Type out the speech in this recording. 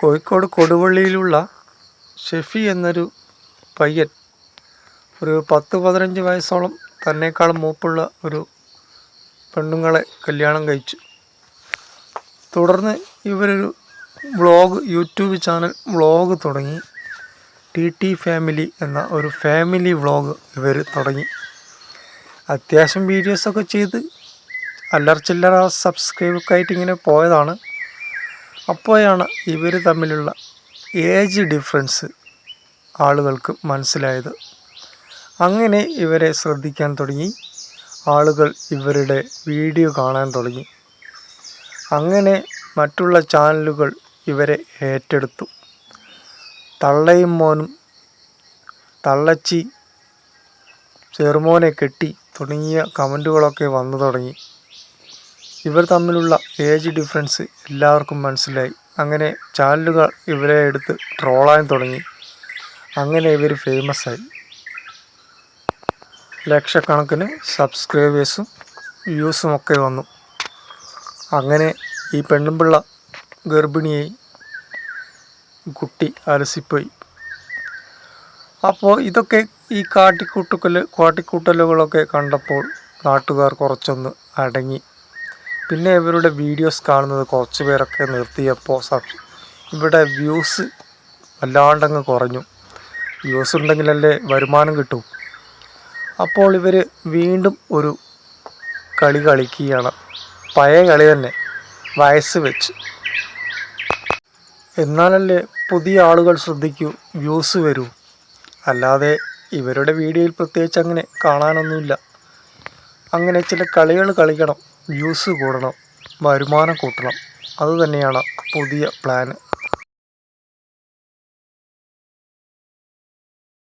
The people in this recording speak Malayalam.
കോഴിക്കോട് കൊടുവള്ളിയിലുള്ള ഷെഫി എന്നൊരു പയ്യൻ ഒരു പത്ത് പതിനഞ്ച് വയസ്സോളം തന്നേക്കാളും മൂപ്പുള്ള ഒരു പെണ്ണുങ്ങളെ കല്യാണം കഴിച്ചു. തുടർന്ന് ഇവരൊരു വ്ളോഗ് യൂട്യൂബ് ചാനൽ വ്ളോഗ് തുടങ്ങി. ടി ടി ഫാമിലി എന്ന ഒരു ഫാമിലി വ്ളോഗ് ഇവർ തുടങ്ങി. അത്യാവശ്യം വീഡിയോസൊക്കെ ചെയ്ത് അല്ലറ ചില്ലറ സബ്സ്ക്രൈബൊക്കെ ആയിട്ട് ഇങ്ങനെ പോയതാണ്. അപ്പോഴാണ് ഇവർ തമ്മിലുള്ള ഏജ് ഡിഫറൻസ് ആളുകൾക്ക് മനസ്സിലായത്. അങ്ങനെ ഇവരെ ശ്രദ്ധിക്കാൻ തുടങ്ങി. ആളുകൾ ഇവരുടെ വീഡിയോ കാണാൻ തുടങ്ങി. അങ്ങനെ മറ്റുള്ള ചാനലുകൾ ഇവരെ ഏറ്റെടുത്തു. തള്ളയും മോനും തള്ളച്ചി ചെറുമോനെ കെട്ടി തുടങ്ങിയ കമന്റുകളൊക്കെ വന്നു തുടങ്ങി. ഇവർ തമ്മിലുള്ള ഏജ് ഡിഫറൻസ് എല്ലാവർക്കും മനസ്സിലായി. അങ്ങനെ ചാനലുകൾ ഇവരെ എടുത്ത് ട്രോളാൻ തുടങ്ങി. അങ്ങനെ ഇവർ ഫേമസ് ആയി. ലക്ഷക്കണക്കിന് സബ്സ്ക്രൈബേഴ്സും വ്യൂസും ഒക്കെ വന്നു. അങ്ങനെ ഈ പെണ്ണുമ്പിള്ള ഗർഭിണിയെ കുട്ടി അലസിപ്പോയി. അപ്പോൾ ഇതൊക്കെ ഈ കാട്ടിക്കൂട്ടുക്കൽ കാട്ടിക്കൂട്ടലുകളൊക്കെ കണ്ടപ്പോൾ നാട്ടുകാർ കുറച്ചൊന്ന് അടങ്ങി. പിന്നെ ഇവരുടെ വീഡിയോസ് കാണുന്നത് കുറച്ച് പേരൊക്കെ നിർത്തിയപ്പോൾ സബ് ഇവിടെ വ്യൂസ് വല്ലാണ്ടങ്ങ് കുറഞ്ഞു. വ്യൂസ് ഉണ്ടെങ്കിലല്ലേ വരുമാനം കിട്ടും. അപ്പോൾ ഇവർ വീണ്ടും ഒരു കളി കളിക്കുകയാണ്. പഴയ കളി തന്നെ വയസ്സ് വെച്ച്. എന്നാലല്ലേ പുതിയ ആളുകൾ ശ്രദ്ധിക്കൂ വ്യൂസ് വരൂ. അല്ലാതെ ഇവരുടെ വീഡിയോയിൽ പ്രത്യേകിച്ച് അങ്ങനെ കാണാനൊന്നുമില്ല. അങ്ങനെ ചില കളികൾ കളിക്കണം. വ്യൂസ് കൂടണം വരുമാനം കൂട്ടണം. അതുതന്നെയാണ് പുതിയ പ്ലാന്.